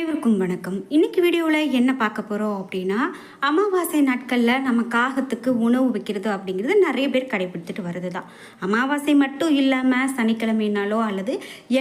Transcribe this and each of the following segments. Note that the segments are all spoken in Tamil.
அனைவருக்கும் வணக்கம். இன்னைக்கு வீடியோவில் என்ன பார்க்க போகிறோம் அப்படின்னா அமாவாசை நாட்களில் நம்ம காகத்துக்கு உணவு வைக்கிறது அப்படிங்கிறது நிறைய பேர் கடைபிடித்துட்டு வருது தான் அமாவாசை மட்டும் இல்லாமல் சனிக்கிழமைனாலோ அல்லது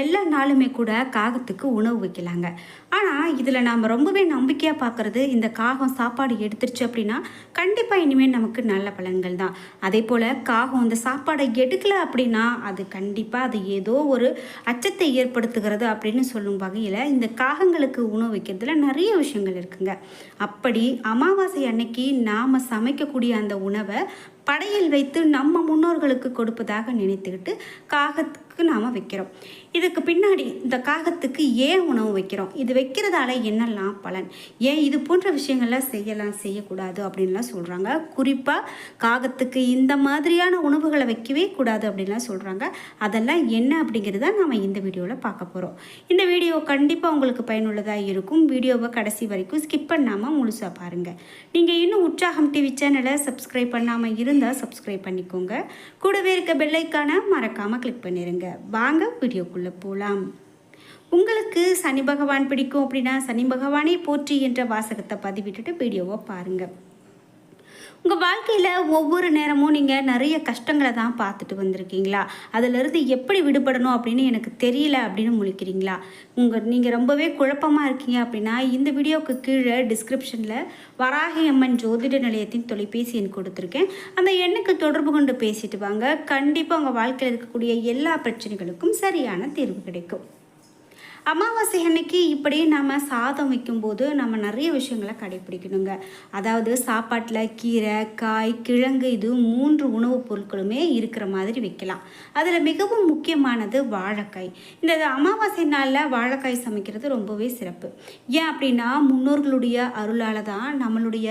எல்லா நாளுமே கூட காகத்துக்கு உணவு வைக்கலாங்க. ஆனால் இதில் நாம் ரொம்பவே நம்பிக்கையாக பார்க்குறது இந்த காகம் சாப்பாடு எடுத்துருச்சு அப்படின்னா கண்டிப்பாக இனிமேல் நமக்கு நல்ல பலன்கள் தான். அதே போல் காகம் இந்த சாப்பாடை எடுக்கலை அப்படின்னா அது கண்டிப்பாக அது ஏதோ ஒரு அச்சத்தை ஏற்படுத்துகிறது அப்படின்னு சொல்லும் வகையில் இந்த காகங்களுக்கு உணவு வைக்கிறதுல நிறைய விஷயங்கள் இருக்குங்க. அப்படி அமாவாசை அன்னைக்கு நாம் சமைக்கக்கூடிய அந்த உணவை படையில் வைத்து நம்ம முன்னோர்களுக்கு கொடுப்பதாக நினைத்துக்கிட்டு காகத்துக்கு நாம் வைக்கிறோம். இதுக்கு பின்னாடி இந்த காகத்துக்கு ஏன் உணவு வைக்கிறோம்? இது வைக்கிறதால என்னெல்லாம் பலன்? ஏன் இது போன்ற விஷயங்கள்லாம் செய்யலாம் செய்யக்கூடாது அப்படின்லாம் சொல்கிறாங்க குறிப்பாக காகத்துக்கு இந்த மாதிரியான உணவுகளை வைக்கவே கூடாது அப்படின்லாம் சொல்கிறாங்க அதெல்லாம் என்ன அப்படிங்கிறத நாம் இந்த வீடியோவில் பார்க்க போகிறோம் இந்த வீடியோ கண்டிப்பாக உங்களுக்கு பயனுள்ளதாக இருக்கும். வீடியோவை கடைசி வரைக்கும் ஸ்கிப் பண்ணாமல் முழுசாக பாருங்கள் நீங்கள் இன்னும் உற்சாகம் டிவி சேனலை சப்ஸ்கிரைப் பண்ணாமல் இருந்தால் சப்ஸ்கிரைப் பண்ணிக்கோங்க. கூடவே இருக்க பெல்லைக்கான மறக்காமல் கிளிக் பண்ணிடுங்க வாங்க வீடியோக்குள்ளே போகலாம் உங்களுக்கு சனி பகவான் பிடிக்கும் அப்படின்னா சனி பகவானே போற்றி என்ற வாசகத்தை பதிவிட்டுட்டு வீடியோவை பாருங்கள் உங்கள் வாழ்க்கையில் ஒவ்வொரு நேரமும் நீங்கள் நிறைய கஷ்டங்களை தான் பார்த்துட்டு வந்திருக்கீங்களா? அதிலிருந்து எப்படி விடுபடணும் அப்படின்னு எனக்கு தெரியல அப்படின்னு முழிக்கிறீங்களா? உங்கள் நீங்கள் ரொம்பவே குழப்பமாக இருக்கீங்க அப்படின்னா இந்த வீடியோவுக்கு கீழே டிஸ்கிரிப்ஷனில் வராகி அம்மன் ஜோதிட நிலையத்தின் தொலைபேசி எண் கொடுத்துருக்கேன். அந்த எண்ணுக்கு தொடர்பு கொண்டு பேசிட்டு வாங்க. கண்டிப்பாக உங்கள் வாழ்க்கையில் இருக்கக்கூடிய எல்லா பிரச்சனைகளுக்கும் சரியான தீர்வு கிடைக்கும். அமாவாசை அன்னைக்கு இப்படி நம்ம சாதம் வைக்கும்போது நம்ம நிறைய விஷயங்களை கடைப்பிடிக்கணுங்க. அதாவது சாப்பாட்டில் கீரை காய் கிழங்கு இது மூன்று உணவுப் பொருட்களுமே இருக்கிற மாதிரி வைக்கலாம். அதில் மிகவும் முக்கியமானது வாழைக்காய். இந்த அமாவாசை நாளில் வாழைக்காய் சமைக்கிறது ரொம்பவே சிறப்பு. ஏன் அப்படின்னா முன்னோர்களுடைய அருளால் தான் நம்மளுடைய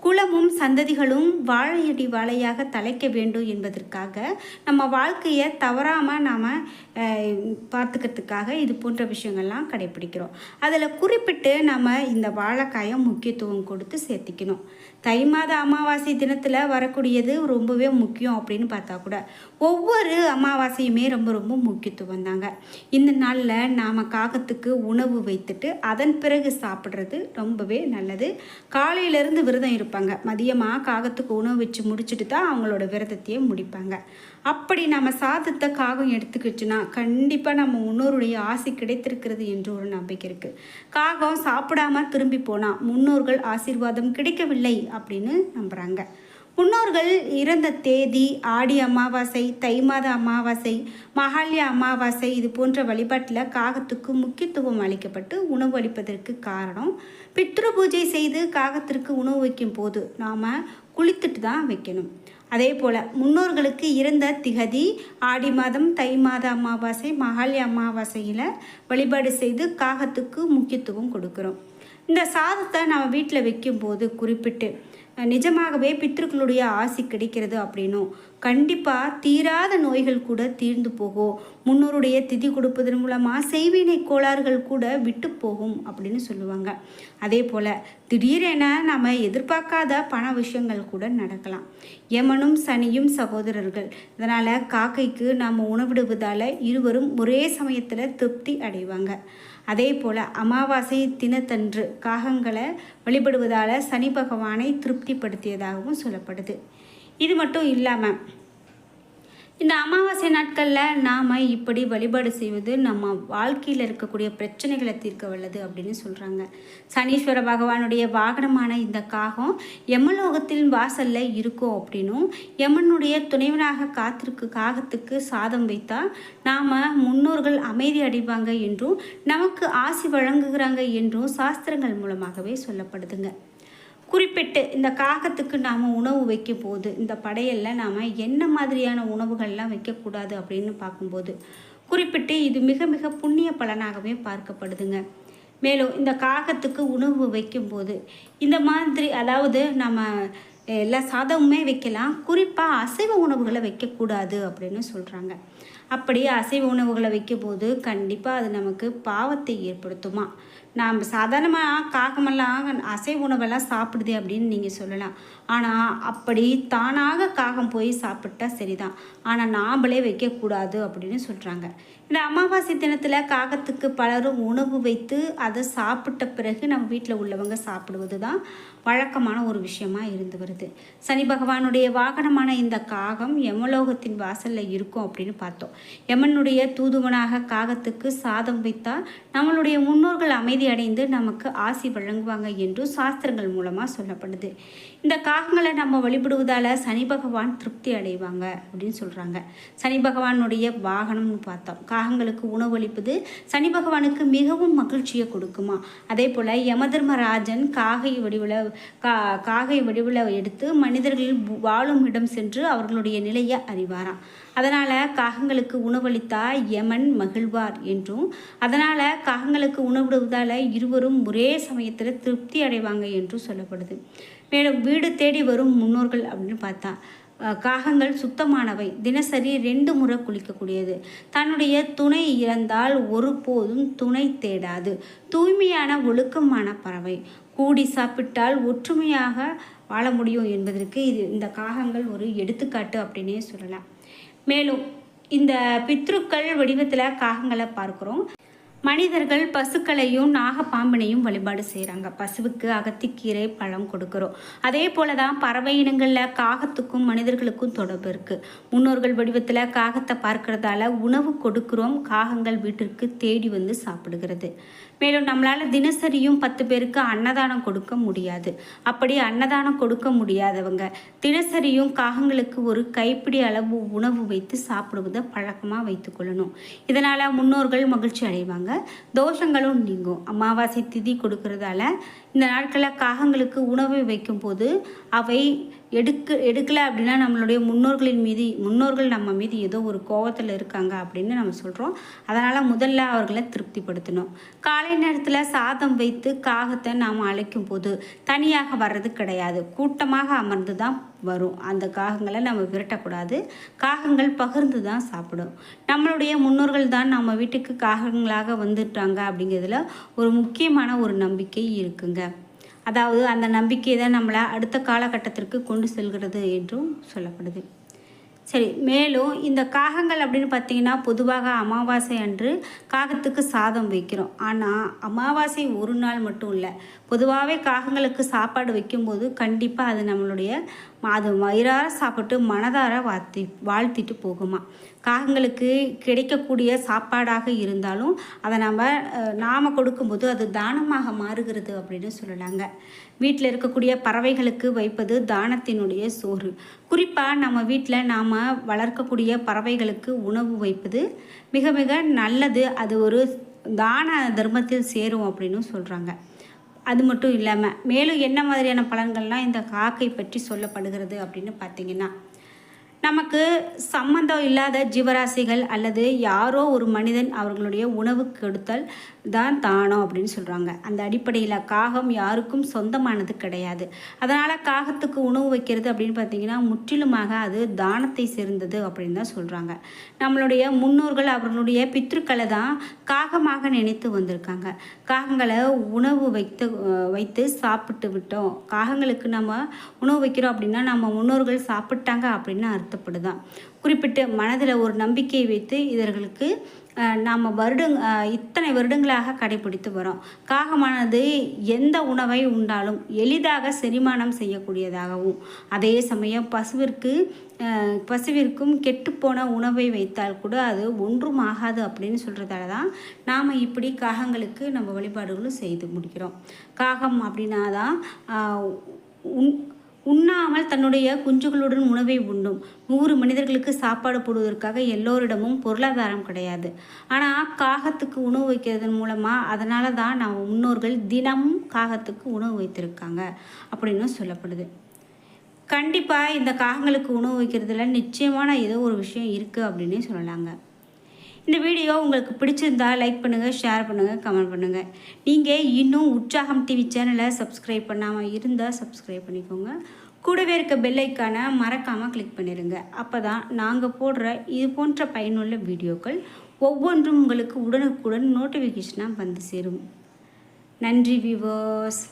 குலமும் சந்ததிகளும் வாழையடி வாழையாக தலைக்க வேண்டும் என்பதற்காக நம்ம வாழ்க்கையை தவறாமல் நாம் பார்த்துக்கிறதுக்காக இது போன்ற விஷயங்கள்லாம் கடைப்பிடிக்கிறோம். அதில் குறிப்பிட்டு நம்ம இந்த வாழைக்காயை முக்கியத்துவம் கொடுத்து சேர்த்திக்கணும். தை மாத அமாவாசை தினத்தில் வரக்கூடியது ரொம்பவே முக்கியம் அப்படின்னு பார்த்தா கூட ஒவ்வொரு அமாவாசையுமே ரொம்ப ரொம்ப முக்கியத்துவம் தாங்க. இந்த நாளில் நாம் காகத்துக்கு உணவு வைத்துட்டு அதன் பிறகு சாப்பிட்றது ரொம்பவே நல்லது. காலையிலேருந்து விரதம் இருப்பாங்க. மதியமாக காகத்துக்கு உணவு வச்சு முடிச்சுட்டு தான் அவங்களோட விரதத்தையே முடிப்பாங்க. அப்படி நம்ம சாதத்தை காகம் எடுத்துக்கிச்சுன்னா கண்டிப்பாக நம்ம முன்னோருடைய ஆசை கிடைத்திருக்கிறது என்று ஒரு நம்பிக்கை இருக்குது காகம் சாப்பிடாம திரும்பி போனால் முன்னோர்கள் ஆசீர்வாதம் கிடைக்கவில்லை அப்படின்னு நம்புகிறாங்க முன்னோர்கள் இறந்த தேதி ஆடி அமாவாசை தை மாத அமாவாசை மகாலய அமாவாசை இது போன்ற வழிபாட்டில் காகத்துக்கு முக்கியத்துவம் அளிக்கப்பட்டு உணவு அளிப்பதற்கு காரணம் பித்ரு பூஜை செய்து காகத்திற்கு உணவு வைக்கும் போது நாம் குளித்துட்டு தான் வைக்கணும். அதே போல் முன்னோர்களுக்கு இறந்த திகதி ஆடி மாதம் தை மாத அமாவாசை மகாலய அமாவாசையில் வழிபாடு செய்து காகத்துக்கு முக்கியத்துவம் கொடுக்குறோம். இந்த சாதத்தை நம்ம வீட்டில் வைக்கும்போது குறிப்பிட்டு நிஜமாகவே பித்திருக்களுடைய ஆசி கிடைக்கிறது அப்படின்னும் கண்டிப்பாக தீராத நோய்கள் கூட தீர்ந்து போகும். முன்னோருடைய திதி கொடுப்பதன் மூலமாக செய்வினை கோளாறுகள் கூட விட்டு போகும் அப்படின்னு சொல்லுவாங்க. அதே போல் திடீரென நம்ம எதிர்பார்க்காத பண விஷயங்கள் கூட நடக்கலாம். யமனும் சனியும் சகோதரர்கள். இதனால் காக்கைக்கு நாம் உணவிடுவதால் இருவரும் ஒரே சமயத்தில் திருப்தி அடைவாங்க. அதே போல் அமாவாசை தினத்தன்று காகங்களை வழிபடுவதால் சனி பகவானை திருப்திப்படுத்தியதாகவும் சொல்லப்படுது. இது மட்டும் இல்லாமல் இந்த அமாவாசை நாட்களில் நாம் இப்படி வழிபாடு செய்வது நம்ம வாழ்க்கையில் இருக்கக்கூடிய பிரச்சனைகளை தீர்க்க வல்லது அப்படின்னு சொல்கிறாங்க சனீஸ்வர பகவானுடைய வாகனமான இந்த காகம் யமலோகத்தின் வாசலில் இருக்கும் அப்படின்னும் யமனுடைய துணைவனாக காத்திருக்கு காகத்துக்கு சாதம் வைத்தால் நாம் முன்னோர்கள் அமைதி அடைவாங்க என்றும் நமக்கு ஆசி வழங்குகிறாங்க என்றும் சாஸ்திரங்கள் மூலமாகவே சொல்லப்படுதுங்க. குறிப்பிட்டு இந்த காகத்துக்கு நாம் உணவு வைக்கும் போது இந்த படையலில் நாம் என்ன மாதிரியான உணவுகள்லாம் வைக்கக்கூடாது அப்படின்னு பார்க்கும்போது குறிப்பிட்டு இது மிக மிக புண்ணிய பலனாகவே பார்க்கப்படுதுங்க. மேலும் இந்த காகத்துக்கு உணவு வைக்கும்போது இந்த மாதிரி அதாவது நம்ம எல்லா சாதமுமே வைக்கலாம் குறிப்பாக அசைவ உணவுகளை வைக்கக்கூடாது அப்படின்னு சொல்கிறாங்க அப்படி அசைவ உணவுகளை வைக்கும்போது கண்டிப்பாக அது நமக்கு பாவத்தை ஏற்படுத்துமா? நாம் சாதாரணமாக காகமெல்லாம் அசைவ உணவெல்லாம் சாப்பிடுது அப்படின்னு நீங்கள் சொல்லலாம். ஆனால் அப்படி தானாக காகம் போய் சாப்பிட்டா சரிதான். ஆனால் நாம்ளே வைக்கக்கூடாது அப்படின்னு சொல்கிறாங்க இந்த அமாவாசை தினத்தில் காகத்துக்கு பலரும் உணவு வைத்து அதை சாப்பிட்ட பிறகு நம்ம வீட்டில் உள்ளவங்க சாப்பிடுவது தான் வழக்கமான ஒரு விஷயமா இருந்து வருது. சனி பகவானுடைய வாகனமான இந்த காகம் யமலோகத்தின் வாசலில் இருக்கும் அப்படின்னு பார்த்தோம். யமனுடைய தூதுவனாக காகத்துக்கு சாதம் வைத்தால் நம்மளுடைய முன்னோர்கள் அமைதி அடைந்து நமக்கு ஆசி வழங்குவாங்க என்று சாஸ்திரங்கள் மூலமாக சொல்லப்படுது. இந்த காகங்களை நம்ம வழிபடுவதால் சனி பகவான் திருப்தி அடைவாங்க அப்படின்னு சொல்கிறாங்க சனி பகவானுடைய வாகனம்னு பார்த்தோம். காகங்களுக்கு உணவளிப்பது சனி பகவானுக்கு மிகவும் மகிழ்ச்சியை கொடுக்குமா? அதே போல் யமதர்மராஜன் காகை வடிவில் கா காகை வடிவில் எடுத்து மனிதர்கள் வாழும் இடம் சென்று அவர்களுடைய நிலையை அறிவாராம். அதனால் காகங்களுக்கு உணவளித்தா யமன் மகிழ்வார் என்றும் அதனால் காகங்களுக்கு உணவிடுவதால் இருவரும் ஒரே சமயத்தில் திருப்தி அடைவாங்க என்றும் சொல்லப்படுது. மேலும் வீடு தேடி வரும் முன்னோர்கள் அப்படின்னு பார்த்தா காகங்கள் சுத்தமானவை. தினசரி ரெண்டு முறை குளிக்கக்கூடியது. தன்னுடைய துணை இறந்தால் ஒருபோதும் துணை தேடாது. தூய்மையான ஒழுக்கமான பறவை. கூடி சாப்பிட்டால் ஒற்றுமையாக வாழ முடியும் என்பதற்கு இது இந்த காகங்கள் ஒரு எடுத்துக்காட்டு அப்படின்னே சொல்லலாம். மேலும் இந்த பித்ருக்கள் வடிவத்தில் காகங்களை பார்க்குறோம். மனிதர்கள் பசுக்களையும் நாகப்பாம்பினையும் வழிபாடு செய்கிறாங்க பசுவுக்கு அகத்திக்கீரை பழம் கொடுக்குறோம். அதே போல தான் பறவை இனங்களில் காகத்துக்கும் மனிதர்களுக்கும் தொடர்பு இருக்குது முன்னோர்கள் வடிவத்தில் காகத்தை பார்க்கறதால உணவு கொடுக்குறோம். காகங்கள் வீட்டிற்கு தேடி வந்து சாப்பிடுகிறது. மேலும் நம்மளால் தினசரியும் பத்து பேருக்கு அன்னதானம் கொடுக்க முடியாது. அப்படி அன்னதானம் கொடுக்க முடியாதவங்க தினசரியும் காகங்களுக்கு ஒரு கைப்பிடி அளவு உணவு வைத்து சாப்பிடுவதை பழக்கமாக வைத்துக்கொள்ளணும் இதனால் முன்னோர்கள் மகிழ்ச்சி அடைவாங்க. தோஷங்களும் நீங்கும். அமாவாசை திதி கொடுக்கறதால இந்த நாட்களில் காகங்களுக்கு உணவை வைக்கும்போது அவை எடுக்க எடுக்கலை அப்படின்னா நம்மளுடைய முன்னோர்களின் மீது முன்னோர்கள் நம்ம மீது ஏதோ ஒரு கோபத்தில் இருக்காங்க அப்படின்னு நம்ம சொல்கிறோம் அதனால் முதல்ல அவர்களை திருப்திப்படுத்தணும். காலை நேரத்தில் சாதம் வைத்து காகத்தை நாம் அழைக்கும் போது தனியாக வர்றது கிடையாது. கூட்டமாக அமர்ந்து தான் வரும். அந்த காகங்களை நம்ம விரட்டக்கூடாது. காகங்கள் பகிர்ந்து தான் சாப்பிடும். நம்மளுடைய முன்னோர்கள் தான் நம்ம வீட்டுக்கு காகங்களாக வந்துட்டாங்க அப்படிங்கிறதுல ஒரு முக்கியமான ஒரு நம்பிக்கை இருக்குங்க. அதாவது அந்த நம்பிக்கை தான் நம்மளை அடுத்த காலகட்டத்திற்கு கொண்டு செல்கிறது என்றும் சொல்லப்படுது. சரி மேலும் இந்த காகங்கள் அப்படின்னு பார்த்தீங்கன்னா பொதுவாக அமாவாசை அன்று காகத்துக்கு சாதம் வைக்கிறோம். ஆனால் அமாவாசை ஒரு நாள் மட்டும் இல்லை பொதுவாகவே காகங்களுக்கு சாப்பாடு வைக்கும்போது கண்டிப்பாக அது நம்மளுடைய அது வயிறார சாப்பிட்டு மனதார வாழ்த்தி வாழ்த்திட்டு போகுமா? காகங்களுக்கு கிடைக்கக்கூடிய சாப்பாடாக இருந்தாலும் அதை நம்ம நாம் கொடுக்கும்போது அது தானமாக மாறுகிறது அப்படின்னு சொல்லலாங்க. வீட்டில் இருக்கக்கூடிய பறவைகளுக்கு வைப்பது தானத்தினுடைய சோறு. குறிப்பாக நம்ம வீட்டில் நாம் வளர்க்கக்கூடிய பறவைகளுக்கு உணவு வைப்பது மிக மிக நல்லது. அது ஒரு தான தர்மத்தில் சேரும் அப்படின்னு சொல்கிறாங்க அது மட்டும் இல்லாமல் மேலும் என்ன மாதிரியான பலன்கள்லாம் இந்த காக்கை பற்றி சொல்லப்படுகிறது அப்படின்னு பார்த்தீங்கன்னா நமக்கு சம்பந்தம் இல்லாத ஜீவராசிகள் அல்லது யாரோ ஒரு மனிதன் அவர்களுடைய உணவு கெடுத்தல் தான் தானம் அப்படின்னு சொல்கிறாங்க அந்த அடிப்படையில் காகம் யாருக்கும் சொந்தமானது கிடையாது. அதனால் காகத்துக்கு உணவு வைக்கிறது அப்படின்னு பார்த்தீங்கன்னா முற்றிலுமாக அது தானத்தை சேர்ந்தது அப்படின்னு தான் சொல்கிறாங்க நம்மளுடைய முன்னோர்கள் அவர்களுடைய பித்ருக்களை தான் காகமாக நினைத்து வந்திருக்காங்க. காகங்களை உணவு வைத்து வைத்து சாப்பிட்டு விட்டோம். காகங்களுக்கு நம்ம உணவு வைக்கிறோம் அப்படின்னா நம்ம முன்னோர்கள் சாப்பிட்டாங்க அப்படின்னு அர்த்தப்படுதான் குறிப்பிட்டு மனதில் ஒரு நம்பிக்கையை வைத்து இதர்களுக்கு நாம் வருடங் இத்தனை வருடங்களாக கடைபிடித்து வரோம் காகமானது எந்த உணவை உண்டாலும் எளிதாக செரிமானம் செய்யக்கூடியதாகவும் அதே சமயம் பசுவிற்கு பசுவிற்கும் கெட்டுப்போன உணவை வைத்தால் கூட அது ஒன்றும் ஆகாது அப்படின்னு சொல்கிறதால தான் நாம் இப்படி காகங்களுக்கு நம்ம வழிபாடுகளும் செய்து முடிக்கிறோம். காகம் அப்படின்னா தான் உன் உண்ணாமல் தன்னுடைய குஞ்சுகளுடன் உணவை உண்ணும். நூறு மனிதர்களுக்கு சாப்பாடு போடுவதற்காக எல்லோரிடமும் பொருளாதாரம் கிடையாது. ஆனால் காகத்துக்கு உணவு வைக்கிறதன் மூலமாக அதனால தான் நம்ம முன்னோர்கள் தினமும் காகத்துக்கு உணவு வைத்திருக்காங்க அப்படின்னு சொல்லப்படுது. கண்டிப்பாக இந்த காகங்களுக்கு உணவு வைக்கிறதுல நிச்சயமான ஏதோ ஒரு விஷயம் இருக்குது அப்படின்னே சொல்லலாங்க. இந்த வீடியோ உங்களுக்கு பிடிச்சிருந்தா லைக் பண்ணுங்கள் ஷேர் பண்ணுங்கள் கமெண்ட் பண்ணுங்கள் நீங்கள் இன்னும் உற்சாகம் டிவி சேனலை சப்ஸ்கிரைப் பண்ணாமல் இருந்தால் சப்ஸ்கிரைப் பண்ணிக்கோங்க. கூடவே இருக்க பெல்லைக்கான மறக்காமல் கிளிக் பண்ணிடுங்க அப்போ தான் நாங்கள் போடுற இது போன்ற பயனுள்ள வீடியோக்கள் ஒவ்வொன்றும் உங்களுக்கு உடனுக்குடன் நோட்டிஃபிகேஷனாக வந்து சேரும். நன்றி விவர்ஸ்